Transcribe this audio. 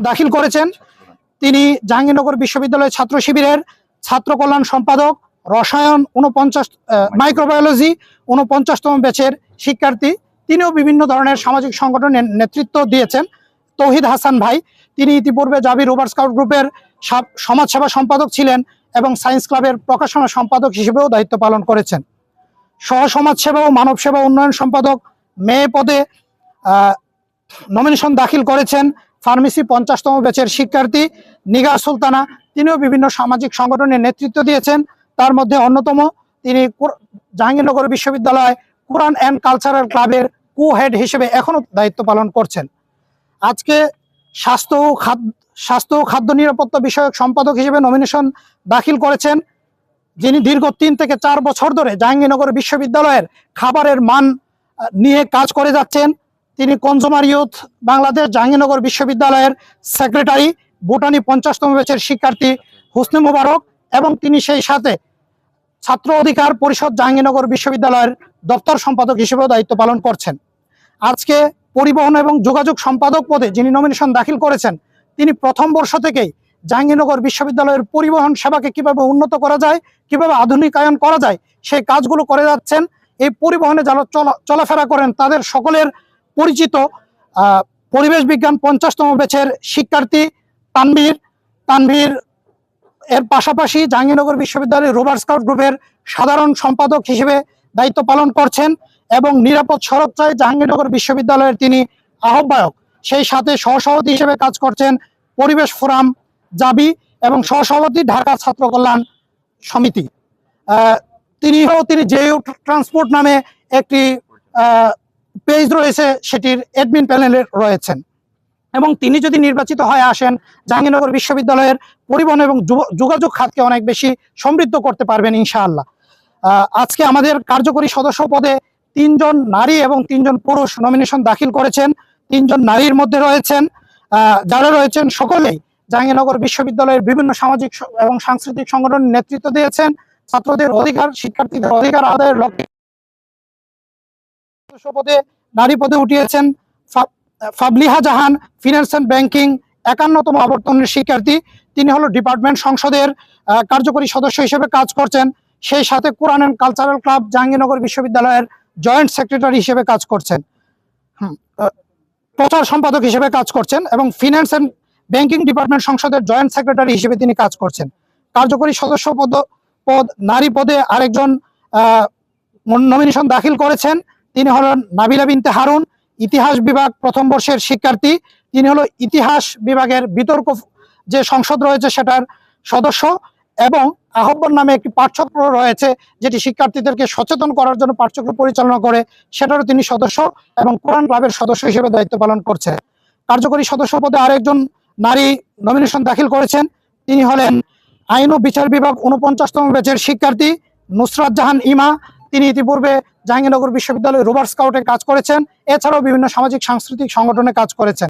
দাখিল করেছেন। তিনি জাহাঙ্গীরনগর বিশ্ববিদ্যালয়ের ছাত্র শিবিরের ছাত্র কল্যাণ সম্পাদক, রসায়ন উনপঞ্চাশ মাইক্রোবায়োলজি উনপঞ্চাশতম ব্যাচের শিক্ষার্থী। তিনিও বিভিন্ন ধরনের সামাজিক সংগঠনের নেতৃত্ব দিয়েছেন। তৌহিদ হাসান ভাই, তিনি ইতিপূর্বে জাবির রোবার স্কাউট গ্রুপের সাব- সমাজসেবা সম্পাদক ছিলেন এবং সায়েন্স ক্লাবের প্রকাশনা সম্পাদক হিসেবেও দায়িত্ব পালন করেছেন। সহ সমাজসেবা ও মানব সেবা উন্নয়ন সম্পাদক মেয়ে পদে নমিনেশন দাখিল করেছেন। ফার্মেসি পঞ্চাশতম ব্যাচের শিক্ষার্থী নিগার সুলতানা, তিনিও বিভিন্ন সামাজিক সংগঠনের নেতৃত্ব দিয়েছেন। তার মধ্যে অন্যতম, তিনি জাহাঙ্গীরনগর বিশ্ববিদ্যালয় কোরআন অ্যান্ড কালচারাল ক্লাবের কো হেড হিসেবে এখনও দায়িত্ব পালন করছেন। আজকে স্বাস্থ্য ও খাদ্য স্বাস্থ্য ও খাদ্য নিরাপত্তা বিষয়ক সম্পাদক হিসেবে নমিনেশন দাখিল করেছেন, যিনি দীর্ঘ তিন থেকে চার বছর ধরে জাহাঙ্গীরনগর বিশ্ববিদ্যালয়ের খাবারের মান নিয়ে কাজ করে যাচ্ছেন। তিনি কনজুমার ইউথ বাংলাদেশ জাহাঙ্গীরনগর বিশ্ববিদ্যালয়ের সেক্রেটারি ভুটানি পঞ্চাশতম ব্যাচের শিক্ষার্থী হুসনে মুবারক এবং তিনি সেই সাথে ছাত্র অধিকার পরিষদ জাহাঙ্গীরনগর বিশ্ববিদ্যালয়ের দপ্তর সম্পাদক হিসেবেও দায়িত্ব পালন করছেন। আজকে পরিবহন এবং যোগাযোগ সম্পাদক পদে যিনি নমিনেশন দাখিল করেছেন, তিনি প্রথম বর্ষ থেকেই জাহাঙ্গীরনগর বিশ্ববিদ্যালয়ের পরিবহন সেবাকে কীভাবে উন্নত করা যায়, কীভাবে আধুনিকায়ন করা যায়, সেই কাজগুলো করে যাচ্ছেন। এই পরিবহনে যারা চলা- চলাফেরা করেন, তাদের সকলের পরিচিত পরিবেশ বিজ্ঞান পঞ্চাশতম ব্যাচের শিক্ষার্থী তানভীর। তানভীর এর পাশাপাশি জাহাঙ্গীরনগর বিশ্ববিদ্যালয়ের রোবার স্কাউট গ্রুপের সাধারণ সম্পাদক হিসেবে দায়িত্ব পালন করছেন এবং নিরাপদ সড়ক চাই জাহাঙ্গীরনগর বিশ্ববিদ্যালয়ের তিনি আহ্বায়ক। সেই সাথে সহসভাপতি হিসেবে কাজ করছেন পরিবেশ ফোরাম জাবি এবং সহসভাপতি ঢাকা ছাত্র কল্যাণ সমিতি। তিনিও তিনি জেইউ ট্রান্সপোর্ট নামে একটি পেজ রয়েছে, সেটির অ্যাডমিন প্যানেলে রয়েছেন। এবং তিনি যদি নির্বাচিত হয়ে আসেন, জাহাঙ্গীরনগর বিশ্ববিদ্যালয়ের পরিবহন এবং যোগাযোগ খাতকে অনেক বেশি সমৃদ্ধ করতে পারবেন ইনশাআল্লাহ। আজকে আমাদের কার্যকরী সদস্য পদে তিনজন নারী এবং তিনজন পুরুষ নমিনেশন দাখিল করেছেন। তিনজন নারীর মধ্যে রয়েছেন। যারা রয়েছেন সকলেই জাহাঙ্গীরনগর বিশ্ববিদ্যালয়ের বিভিন্ন সামাজিক এবং সাংস্কৃতিক সংগঠনের নেতৃত্ব দিয়েছেন। ছাত্রদের অধিকার, শিক্ষার্থীদের অধিকার আদায়ের লক্ষ্যে পদে নারী পদে উঠিয়েছেন Fabliha Jahan finance and banking একান্নতম আবর্তনের শিক্ষার্থী। তিনি হলো ডিপার্টমেন্ট সংসদের কার্যকরী সদস্য হিসেবে কাজ করছেন। সেই সাথে Quran and cultural club Jahangirnagar বিশ্ববিদ্যালয়ের জয়েন্ট সেক্রেটারি হিসেবে কাজ করছেন। প্রচার সম্পাদক হিসেবে কাজ করছেন এবং ফিনান্স অ্যান্ড ব্যাংকিং ডিপার্টমেন্ট সংসদের জয়েন্ট সেক্রেটারি হিসেবে তিনি কাজ করছেন। কার্যকরী সদস্য পদ পদ নারী পদে আরেকজন নমিনেশন দাখিল করেছেন। তিনি হলেন নাবিলা বিনতে হারুন, ইতিহাস বিভাগ প্রথম বর্ষের শিক্ষার্থী। তিনি হলো ইতিহাস বিভাগের বিতর্ক যে সংসদ রয়েছে সেটার সদস্য এবং আহ্বান নামে একটি পাঠচক্র রয়েছে যেটি শিক্ষার্থীদেরকে সচেতন করার জন্য পাঠচক্র পরিচালনা করে, সেটারও তিনি সদস্য এবং কোরআন ক্লাবের সদস্য হিসেবে দায়িত্ব পালন করছে। কার্যকরী সদস্য পদে আরেকজন নারী নমিনেশন দাখিল করেছেন। তিনি হলেন আইন ও বিচার বিভাগ উনপঞ্চাশতম ব্যাচের শিক্ষার্থী নুসরাত জাহান ইমা। তিনি ইতিপূর্বে জাহাঙ্গীরনগর বিশ্ববিদ্যালয়ে রোবার স্কাউটে কাজ করেছেন। এছাড়াও বিভিন্ন সামাজিক, সাংস্কৃতিক সংগঠনে কাজ করেছেন।